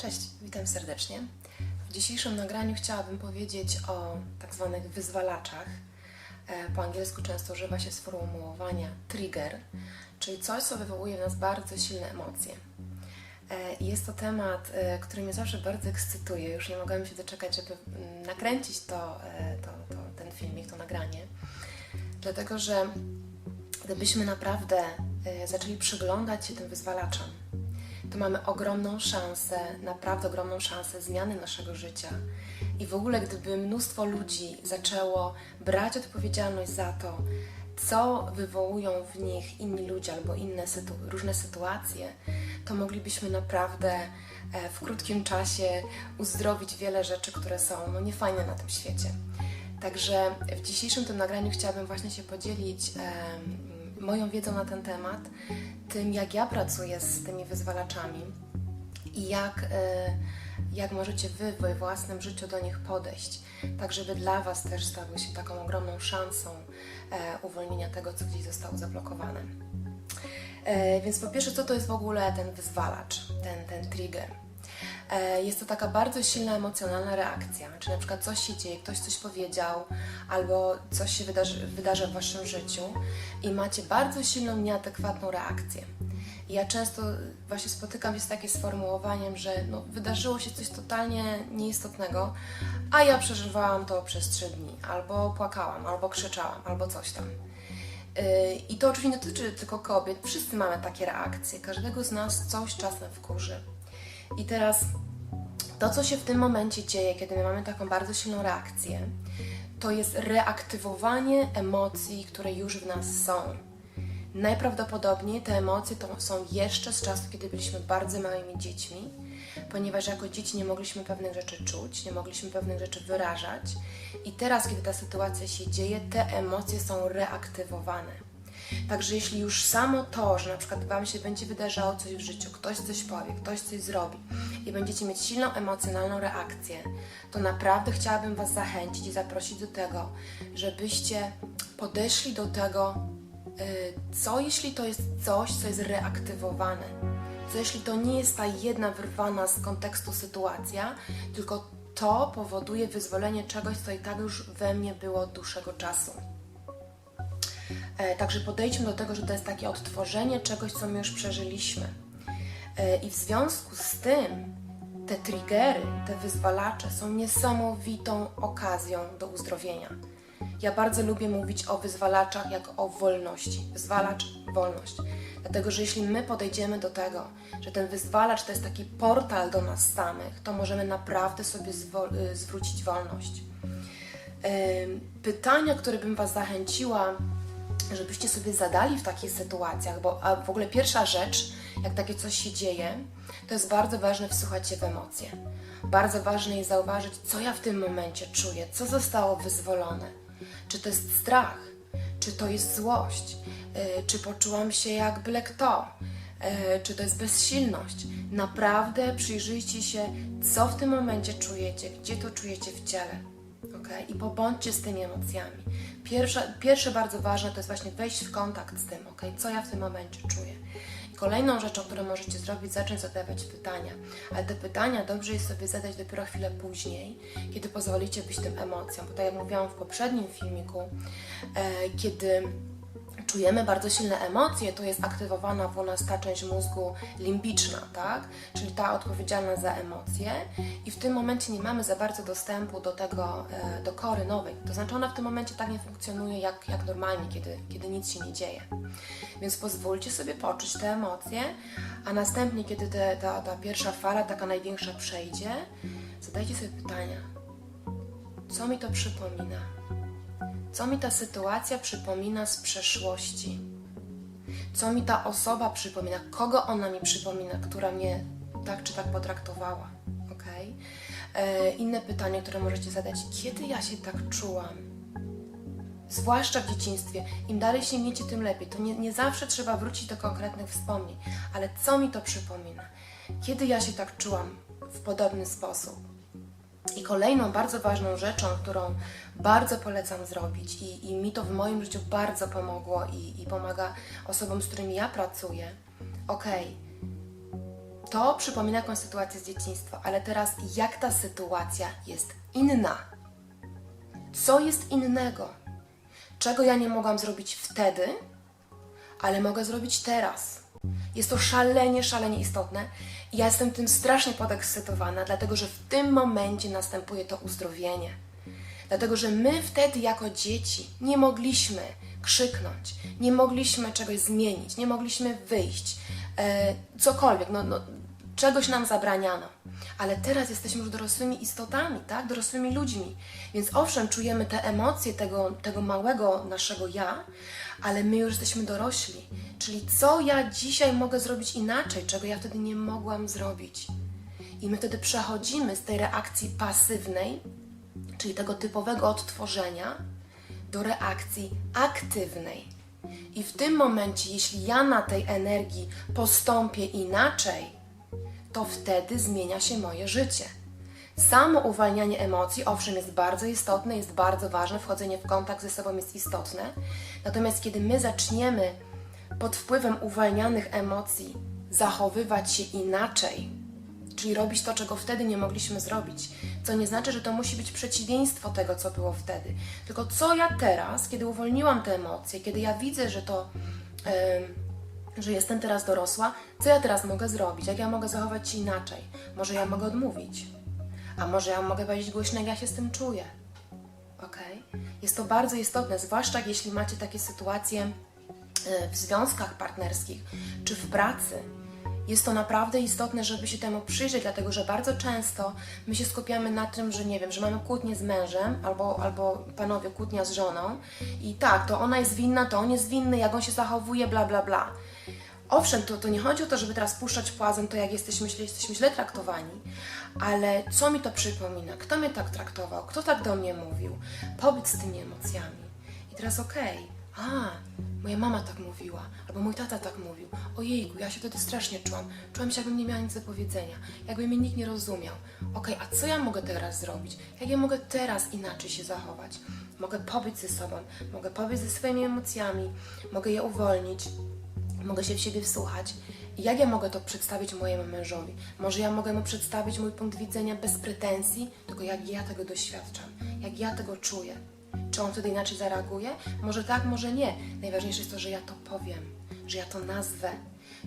Cześć, witam serdecznie. W dzisiejszym nagraniu chciałabym powiedzieć o tak zwanych wyzwalaczach. E, Po angielsku często używa się sformułowania trigger, czyli coś, co wywołuje w nas bardzo silne emocje. E, Jest to temat, e, który mnie zawsze bardzo ekscytuje. Już nie mogłam się doczekać, żeby mm, nakręcić to, to, to, ten filmik, to nagranie. Dlatego, że gdybyśmy naprawdę zaczęli przyglądać się tym wyzwalaczom, to mamy ogromną szansę, naprawdę ogromną szansę zmiany naszego życia. I w ogóle, gdyby mnóstwo ludzi zaczęło brać odpowiedzialność za to, co wywołują w nich inni ludzie albo inne sytu- różne sytuacje, to moglibyśmy naprawdę e, w krótkim czasie uzdrowić wiele rzeczy, które są no, niefajne na tym świecie. Także w dzisiejszym tym nagraniu chciałabym właśnie się podzielić moją wiedzą na ten temat, tym jak ja pracuję z tymi wyzwalaczami i jak, e, jak możecie Wy w własnym życiu do nich podejść, tak żeby dla Was też stały się taką ogromną szansą e, uwolnienia tego, co gdzieś zostało zablokowane. E, Więc po pierwsze, co to jest w ogóle ten wyzwalacz, ten, ten trigger? E, Jest to taka bardzo silna emocjonalna reakcja, czy na przykład coś się dzieje, ktoś coś powiedział, albo coś się wydarzy, wydarza w waszym życiu i macie bardzo silną, nieadekwatną reakcję. Ja często właśnie spotykam się z takim sformułowaniem, że no, wydarzyło się coś totalnie nieistotnego, a ja przeżywałam to przez trzy dni, albo płakałam, albo krzyczałam, albo coś tam. Yy, I to oczywiście nie dotyczy tylko kobiet, wszyscy mamy takie reakcje, każdego z nas coś czasem wkurzy. I teraz to, co się w tym momencie dzieje, kiedy my mamy taką bardzo silną reakcję, to jest reaktywowanie emocji, które już w nas są. Najprawdopodobniej te emocje to są jeszcze z czasu, kiedy byliśmy bardzo małymi dziećmi, ponieważ jako dzieci nie mogliśmy pewnych rzeczy czuć, nie mogliśmy pewnych rzeczy wyrażać, i teraz, kiedy ta sytuacja się dzieje, te emocje są reaktywowane. Także jeśli już samo to, że na przykład Wam się będzie wydarzało coś w życiu, ktoś coś powie, ktoś coś zrobi i będziecie mieć silną emocjonalną reakcję, to naprawdę chciałabym Was zachęcić i zaprosić do tego, żebyście podeszli do tego, y, co jeśli to jest coś, co jest reaktywowane. Co jeśli to nie jest ta jedna wyrwana z kontekstu sytuacja, tylko to powoduje wyzwolenie czegoś, co i tak już we mnie było od dłuższego czasu. E, Także podejdźmy do tego, że to jest takie odtworzenie czegoś, co my już przeżyliśmy. E, I w związku z tym te triggery, te wyzwalacze są niesamowitą okazją do uzdrowienia. Ja bardzo lubię mówić o wyzwalaczach jak o wolności. Wyzwalacz, wolność. Dlatego, że jeśli my podejdziemy do tego, że ten wyzwalacz to jest taki portal do nas samych, to możemy naprawdę sobie y, zwrócić wolność. Pytania, które bym Was zachęciła, żebyście sobie zadali w takich sytuacjach, bo a w ogóle pierwsza rzecz, jak takie coś się dzieje, to jest bardzo ważne wsłuchać się w emocje. Bardzo ważne jest zauważyć, co ja w tym momencie czuję, co zostało wyzwolone. Czy to jest strach, czy to jest złość, yy, czy poczułam się jak byle kto, yy, czy to jest bezsilność. Naprawdę przyjrzyjcie się, co w tym momencie czujecie, gdzie to czujecie w ciele ok? I pobądźcie z tymi emocjami. Pierwsze, pierwsze bardzo ważne to jest właśnie wejść w kontakt z tym, ok? Co ja w tym momencie czuję. Kolejną rzeczą, którą możecie zrobić, zacząć zadawać pytania. Ale te pytania dobrze jest sobie zadać dopiero chwilę później, kiedy pozwolicie być tym emocjom. Bo tak jak mówiłam w poprzednim filmiku, e, kiedy czujemy bardzo silne emocje, to jest aktywowana w nas ta część mózgu limbiczna, tak? Czyli ta odpowiedzialna za emocje i w tym momencie nie mamy za bardzo dostępu do tego, e, do kory nowej. To znaczy ona w tym momencie tak nie funkcjonuje jak, jak normalnie, kiedy, kiedy nic się nie dzieje. Więc pozwólcie sobie poczuć te emocje, a następnie, kiedy te, ta, ta pierwsza fala, taka największa przejdzie, zadajcie sobie pytania. Co mi to przypomina? Co mi ta sytuacja przypomina z przeszłości? Co mi ta osoba przypomina? Kogo ona mi przypomina, która mnie tak czy tak potraktowała? ok? E, inne pytanie, które możecie zadać. Kiedy ja się tak czułam? Zwłaszcza w dzieciństwie. Im dalej sięgniecie, tym lepiej. To nie, nie zawsze trzeba wrócić do konkretnych wspomnień, ale co mi to przypomina? Kiedy ja się tak czułam w podobny sposób? I kolejną bardzo ważną rzeczą, którą bardzo polecam zrobić i, i mi to w moim życiu bardzo pomogło i, i pomaga osobom, z którymi ja pracuję. Okej, To przypomina jakąś sytuację z dzieciństwa, ale teraz jak ta sytuacja jest inna? Co jest innego? Czego ja nie mogłam zrobić wtedy, ale mogę zrobić teraz? Jest to szalenie, szalenie istotne i ja jestem tym strasznie podekscytowana, dlatego że w tym momencie następuje to uzdrowienie. Dlatego, że my wtedy jako dzieci nie mogliśmy krzyknąć, nie mogliśmy czegoś zmienić, nie mogliśmy wyjść, e, cokolwiek, no, no, czegoś nam zabraniano. Ale teraz jesteśmy już dorosłymi istotami, tak? dorosłymi ludźmi. Więc owszem, czujemy te emocje tego, tego małego naszego ja, ale my już jesteśmy dorośli. Czyli co ja dzisiaj mogę zrobić inaczej, czego ja wtedy nie mogłam zrobić? I my wtedy przechodzimy z tej reakcji pasywnej, czyli tego typowego odtworzenia, do reakcji aktywnej. I w tym momencie, jeśli ja na tej energii postąpię inaczej, to wtedy zmienia się moje życie. Samo uwalnianie emocji, owszem, jest bardzo istotne, jest bardzo ważne, wchodzenie w kontakt ze sobą jest istotne. Natomiast kiedy my zaczniemy pod wpływem uwalnianych emocji zachowywać się inaczej, czyli robić to, czego wtedy nie mogliśmy zrobić, co nie znaczy, że to musi być przeciwieństwo tego, co było wtedy. Tylko co ja teraz, kiedy uwolniłam te emocje, kiedy ja widzę, że to. em, że jestem teraz dorosła, co ja teraz mogę zrobić? Jak ja mogę zachować się inaczej? Może ja mogę odmówić? A może ja mogę powiedzieć głośno, jak ja się z tym czuję? Ok? Jest to bardzo istotne, zwłaszcza jeśli macie takie sytuacje e, w związkach partnerskich czy w pracy. Jest to naprawdę istotne, żeby się temu przyjrzeć, dlatego że bardzo często my się skupiamy na tym, że nie wiem, że mamy kłótnię z mężem albo, albo panowie kłótnia z żoną i tak, to ona jest winna, to on jest winny, jak on się zachowuje, bla, bla, bla. Owszem, to, to nie chodzi o to, żeby teraz puszczać płazem to, jak jesteśmy, źle- jesteśmy źle traktowani, ale co mi to przypomina? Kto mnie tak traktował? Kto tak do mnie mówił? Pobyt z tymi emocjami. I teraz okej, a, moja mama tak mówiła, albo mój tata tak mówił. Ojejku, ja się wtedy strasznie czułam. Czułam się, jakbym nie miała nic do powiedzenia, jakby mnie nikt nie rozumiał. Okej, a co ja mogę teraz zrobić? Jak ja mogę teraz inaczej się zachować? Mogę pobyć ze sobą, mogę pobyć ze swoimi emocjami, mogę je uwolnić, mogę się w siebie wsłuchać. Jak ja mogę to przedstawić mojemu mężowi? Może ja mogę mu przedstawić mój punkt widzenia bez pretensji, tylko jak ja tego doświadczam, jak ja tego czuję. Czy on wtedy inaczej zareaguje? Może tak, może nie. Najważniejsze jest to, że ja to powiem, że ja to nazwę.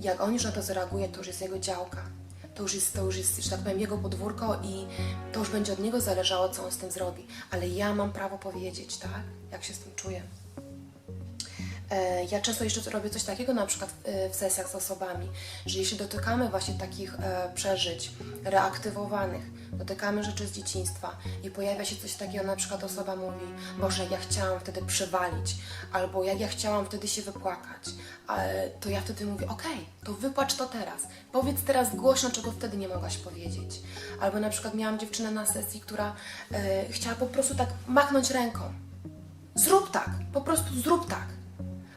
Jak on już na to zareaguje, to już jest jego działka. To już jest, to już jest, że tak powiem, jego podwórko i to już będzie od niego zależało, co on z tym zrobi. Ale ja mam prawo powiedzieć, tak? Jak się z tym czuję. E, Ja często jeszcze robię coś takiego, na przykład e, w sesjach z osobami, że jeśli dotykamy właśnie takich e, przeżyć reaktywowanych, dotykamy rzeczy z dzieciństwa i pojawia się coś takiego, na przykład osoba mówi, Boże, ja chciałam wtedy przywalić, albo jak ja chciałam wtedy się wypłakać, e, to ja wtedy mówię, okej, to wypłacz to teraz, powiedz teraz głośno, czego wtedy nie mogłaś powiedzieć. Albo na przykład miałam dziewczynę na sesji, która e, chciała po prostu tak machnąć ręką. Zrób tak, po prostu zrób tak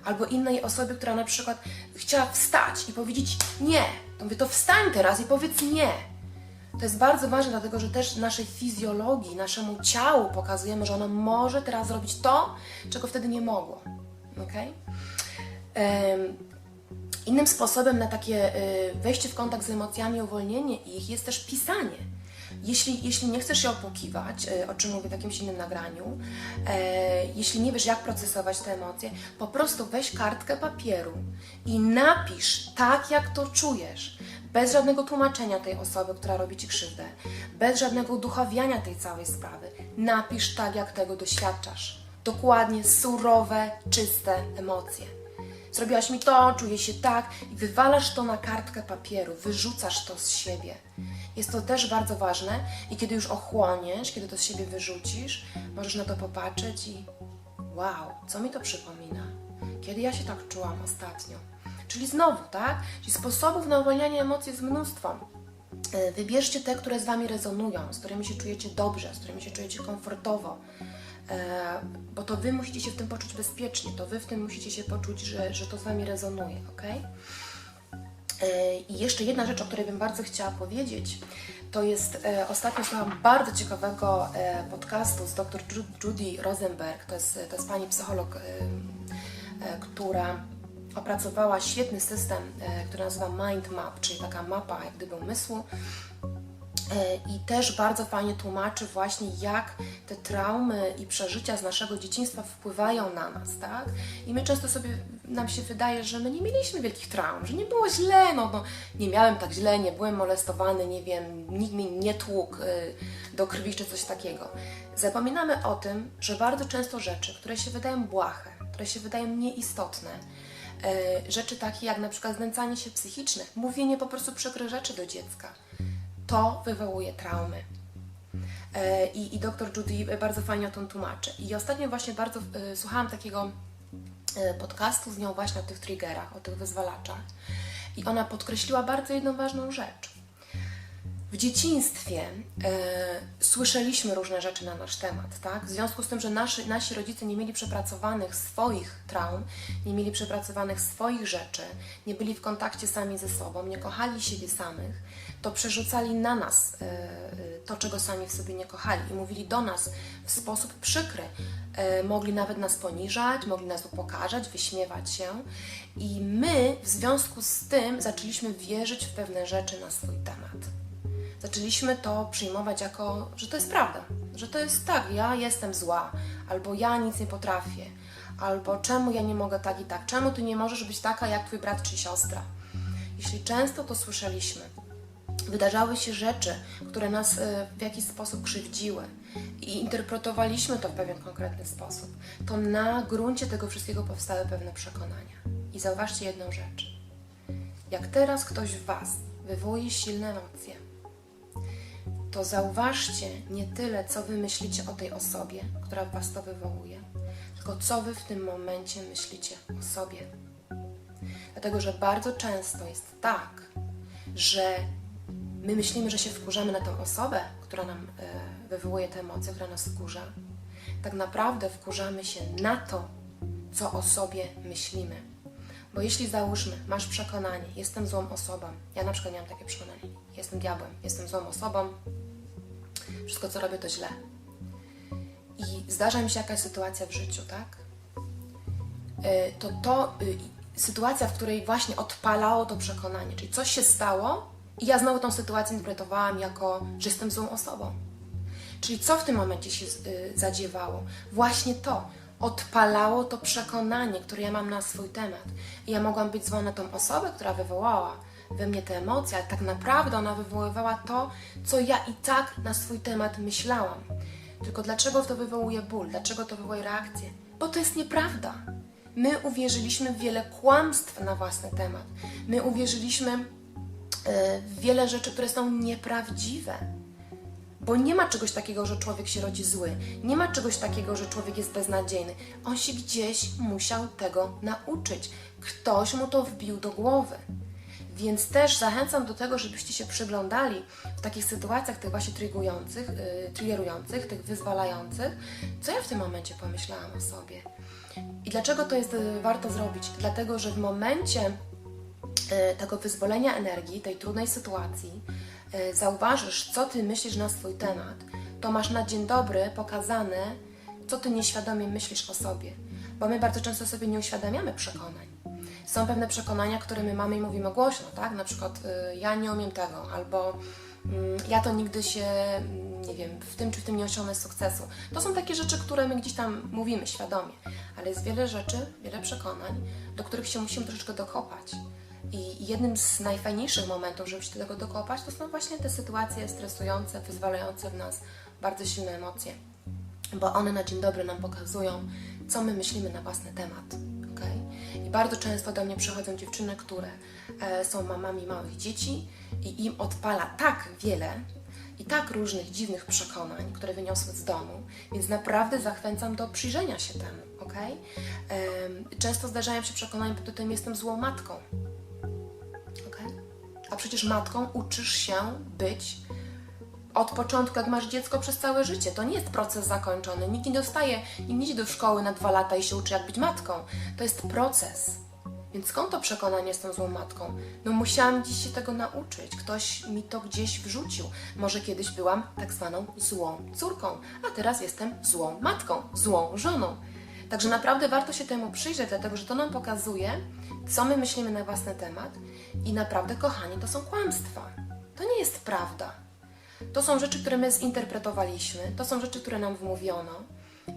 albo innej osoby, która na przykład chciała wstać i powiedzieć nie, to mówię, to wstań teraz i powiedz nie. To jest bardzo ważne, dlatego że też naszej fizjologii, naszemu ciału pokazujemy, że ono może teraz zrobić to, czego wtedy nie mogło. Okay? Innym sposobem na takie y, wejście w kontakt z emocjami, uwolnienie ich jest też pisanie. Jeśli, jeśli nie chcesz się opłukiwać, y, o czym mówię w jakimś innym nagraniu, e, jeśli nie wiesz, jak procesować te emocje, po prostu weź kartkę papieru i napisz tak, jak to czujesz. Bez żadnego tłumaczenia tej osoby, która robi ci krzywdę, bez żadnego uduchawiania tej całej sprawy. Napisz tak, jak tego doświadczasz. Dokładnie surowe, czyste emocje. Zrobiłaś mi to, czuję się tak i wywalasz to na kartkę papieru, wyrzucasz to z siebie. Jest to też bardzo ważne i kiedy już ochłoniesz, kiedy to z siebie wyrzucisz, możesz na to popatrzeć i wow, co mi to przypomina? Kiedy ja się tak czułam ostatnio? Czyli znowu, tak? Czyli sposobów na uwalnianie emocji jest mnóstwo. E, Wybierzcie te, które z Wami rezonują, z którymi się czujecie dobrze, z którymi się czujecie komfortowo, bo to Wy musicie się w tym poczuć bezpiecznie, to Wy w tym musicie się poczuć, że, że to z Wami rezonuje, ok? E, I jeszcze jedna rzecz, o której bym bardzo chciała powiedzieć, to jest, e, ostatnio słuchałam bardzo ciekawego e, podcastu z dr Ju- Judy Rosenberg, to jest, to jest pani psycholog, e, e, która opracowała świetny system, e, który nazywa Mind Map, czyli taka mapa jak gdyby umysłu. E, I też bardzo fajnie tłumaczy właśnie, jak te traumy i przeżycia z naszego dzieciństwa wpływają na nas, tak? I my często sobie, nam się wydaje, że my nie mieliśmy wielkich traum, że nie było źle, no, no nie miałem tak źle, nie byłem molestowany, nie wiem, nikt mnie nie tłukł y, do krwi czy coś takiego. Zapominamy o tym, że bardzo często rzeczy, które się wydają błahe, które się wydają nieistotne, y, rzeczy takie jak na przykład znęcanie się psychiczne, mówienie po prostu przykrych rzeczy do dziecka, to wywołuje traumy. E, I, I doktor Judy bardzo fajnie o tym tłumaczy. I ostatnio właśnie bardzo e, słuchałam takiego e, podcastu z nią właśnie o tych triggerach, o tych wyzwalaczach. I ona podkreśliła bardzo jedną ważną rzecz. W dzieciństwie słyszeliśmy różne rzeczy na nasz temat, tak? W związku z tym, że nasi, nasi rodzice nie mieli przepracowanych swoich traum, nie mieli przepracowanych swoich rzeczy, nie byli w kontakcie sami ze sobą, nie kochali siebie samych, to przerzucali na nas e, e, to, czego sami w sobie nie kochali i mówili do nas w sposób przykry. E, mogli nawet nas poniżać, mogli nas upokarzać, wyśmiewać się i my w związku z tym zaczęliśmy wierzyć w pewne rzeczy na swój temat zaczęliśmy to przyjmować jako, że to jest prawda, że to jest tak, ja jestem zła, albo ja nic nie potrafię, albo czemu ja nie mogę tak i tak, czemu ty nie możesz być taka jak twój brat czy siostra. Jeśli często to słyszeliśmy, wydarzały się rzeczy, które nas e, w jakiś sposób krzywdziły i interpretowaliśmy to w pewien konkretny sposób, to na gruncie tego wszystkiego powstały pewne przekonania. I zauważcie jedną rzecz. Jak teraz ktoś w Was wywołuje silne emocje, to zauważcie nie tyle, co wy myślicie o tej osobie, która w was to wywołuje, tylko co wy w tym momencie myślicie o sobie. Dlatego, że bardzo często jest tak, że my myślimy, że się wkurzamy na tę osobę, która nam e, wywołuje te emocje, która nas wkurza. Tak naprawdę wkurzamy się na to, co o sobie myślimy. Bo jeśli załóżmy, masz przekonanie, jestem złą osobą, ja na przykład nie mam takie przekonanie, jestem diabłem, jestem złą osobą, wszystko co robię to źle. I zdarza mi się jakaś sytuacja w życiu, tak? Y, To to y, sytuacja, w której właśnie odpalało to przekonanie, czyli coś się stało i ja znowu tą sytuację interpretowałam jako, że jestem złą osobą. Czyli co w tym momencie się y, zadziewało? Właśnie to. Odpalało to przekonanie, które ja mam na swój temat. I ja mogłam być zła na tą osobę, która wywołała we mnie te emocje, ale tak naprawdę ona wywoływała to, co ja i tak na swój temat myślałam. Tylko dlaczego to wywołuje ból? Dlaczego to wywołuje reakcję? Bo to jest nieprawda. My uwierzyliśmy w wiele kłamstw na własny temat. My uwierzyliśmy wiele rzeczy, które są nieprawdziwe. Bo nie ma czegoś takiego, że człowiek się rodzi zły. Nie ma czegoś takiego, że człowiek jest beznadziejny. On się gdzieś musiał tego nauczyć. Ktoś mu to wbił do głowy. Więc też zachęcam do tego, żebyście się przyglądali w takich sytuacjach tych właśnie trygujących, yy, triggerujących, tych wyzwalających, co ja w tym momencie pomyślałam o sobie. I dlaczego to jest y, warto zrobić? Dlatego, że w momencie y, tego wyzwolenia energii, tej trudnej sytuacji, y, zauważysz, co ty myślisz na swój temat, to masz na dzień dobry pokazane, co ty nieświadomie myślisz o sobie. Bo my bardzo często sobie nie uświadamiamy przekonań. Są pewne przekonania, które my mamy i mówimy głośno, tak? Na przykład y, ja nie umiem tego, albo mm, ja to nigdy się, mm, nie wiem, w tym czy w tym nie osiągnę sukcesu. To są takie rzeczy, które my gdzieś tam mówimy świadomie, ale jest wiele rzeczy, wiele przekonań, do których się musimy troszeczkę dokopać. I jednym z najfajniejszych momentów, żeby się do tego dokopać, to są właśnie te sytuacje stresujące, wyzwalające w nas bardzo silne emocje, bo one na dzień dobry nam pokazują, co my myślimy na własny temat. Okay? I bardzo często do mnie przychodzą dziewczyny, które e, są mamami małych dzieci i im odpala tak wiele i tak różnych dziwnych przekonań, które wyniosły z domu, więc naprawdę zachęcam do przyjrzenia się temu. Okay? E, często zdarzają się przekonania pod tytułem jestem złą matką. A przecież matką uczysz się być od początku, jak masz dziecko przez całe życie. To nie jest proces zakończony. Nikt nie dostaje, nikt nie idzie do szkoły na dwa lata i się uczy, jak być matką. To jest proces. Więc skąd to przekonanie, jestem złą matką? No musiałam dziś się tego nauczyć. Ktoś mi to gdzieś wrzucił. Może kiedyś byłam tak zwaną złą córką, a teraz jestem złą matką, złą żoną. Także naprawdę warto się temu przyjrzeć, dlatego że to nam pokazuje, co my myślimy na własny temat i naprawdę, kochani, to są kłamstwa. To nie jest prawda. To są rzeczy, które my zinterpretowaliśmy, to są rzeczy, które nam wmówiono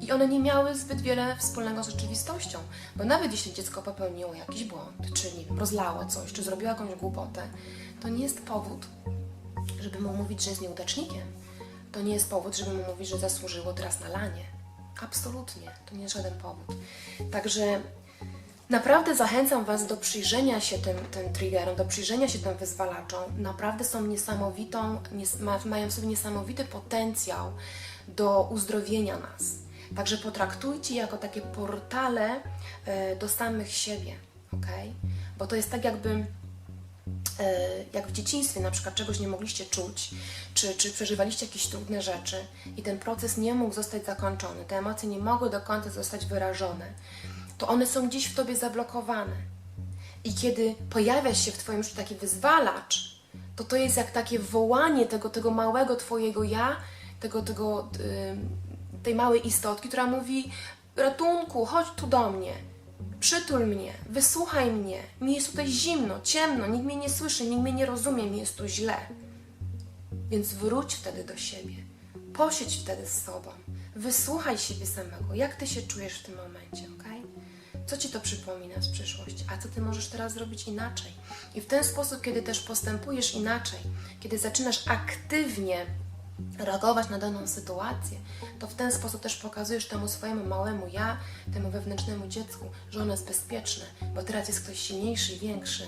i one nie miały zbyt wiele wspólnego z rzeczywistością. Bo nawet jeśli dziecko popełniło jakiś błąd, czy nie wiem, rozlało coś, czy zrobiło jakąś głupotę, to nie jest powód, żeby mu mówić, że jest nieudacznikiem. To nie jest powód, żeby mu mówić, że zasłużyło teraz na lanie. Absolutnie, to nie jest żaden powód. Także naprawdę zachęcam Was do przyjrzenia się tym, tym triggerom, do przyjrzenia się tym wyzwalaczom. Naprawdę są niesamowitą, nies, ma, mają w sobie niesamowity potencjał do uzdrowienia nas. Także potraktujcie jako takie portale e, do samych siebie, ok? Bo to jest tak jakby e, jak w dzieciństwie na przykład czegoś nie mogliście czuć, czy, czy przeżywaliście jakieś trudne rzeczy i ten proces nie mógł zostać zakończony, te emocje nie mogły do końca zostać wyrażone, to one są gdzieś w tobie zablokowane. I kiedy pojawia się w twoim życiu taki wyzwalacz, to to jest jak takie wołanie tego, tego małego twojego ja, tego, tego, y, tej małej istotki, która mówi ratunku, chodź tu do mnie, przytul mnie, wysłuchaj mnie, mi jest tutaj zimno, ciemno, nikt mnie nie słyszy, nikt mnie nie rozumie, mi jest tu źle. Więc wróć wtedy do siebie, posiedź wtedy z sobą, wysłuchaj siebie samego, jak ty się czujesz w tym momencie, ok? Co ci to przypomina z przeszłości, a co ty możesz teraz zrobić inaczej? I w ten sposób, kiedy też postępujesz inaczej, kiedy zaczynasz aktywnie reagować na daną sytuację, to w ten sposób też pokazujesz temu swojemu małemu ja, temu wewnętrznemu dziecku, że ono jest bezpieczne, bo teraz jest ktoś silniejszy większy,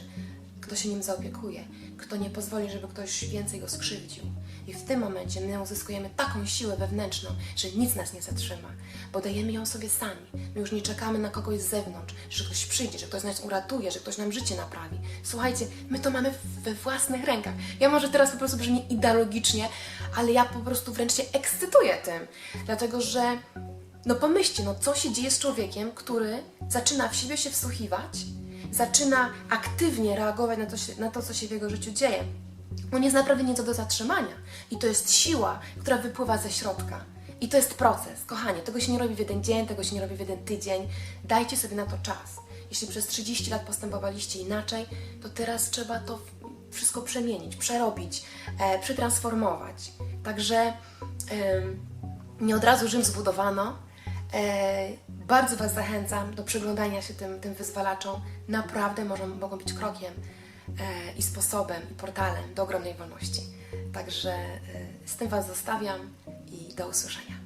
kto się nim zaopiekuje, kto nie pozwoli, żeby ktoś więcej go skrzywdził. I w tym momencie my uzyskujemy taką siłę wewnętrzną, że nic nas nie zatrzyma, bo dajemy ją sobie sami. My już nie czekamy na kogoś z zewnątrz, że ktoś przyjdzie, że ktoś nas uratuje, że ktoś nam życie naprawi. Słuchajcie, my to mamy we własnych rękach. Ja może teraz po prostu brzmi ideologicznie, ale ja po prostu wręcz się ekscytuję tym, dlatego że no pomyślcie, no co się dzieje z człowiekiem, który zaczyna w siebie się wsłuchiwać, zaczyna aktywnie reagować na to, na to, co się w jego życiu dzieje. On jest naprawdę nieco do zatrzymania. I to jest siła, która wypływa ze środka. I to jest proces. Kochanie, tego się nie robi w jeden dzień, tego się nie robi w jeden tydzień. Dajcie sobie na to czas. Jeśli przez 30 lat postępowaliście inaczej, to teraz trzeba to wszystko przemienić, przerobić, e, przetransformować. Także em, nie od razu Rzym zbudowano. E, bardzo Was zachęcam do przyglądania się tym, tym wyzwalaczom. Naprawdę mogą, mogą być krokiem e, i sposobem, i portalem do ogromnej wolności. Także e, z tym Was zostawiam i do usłyszenia.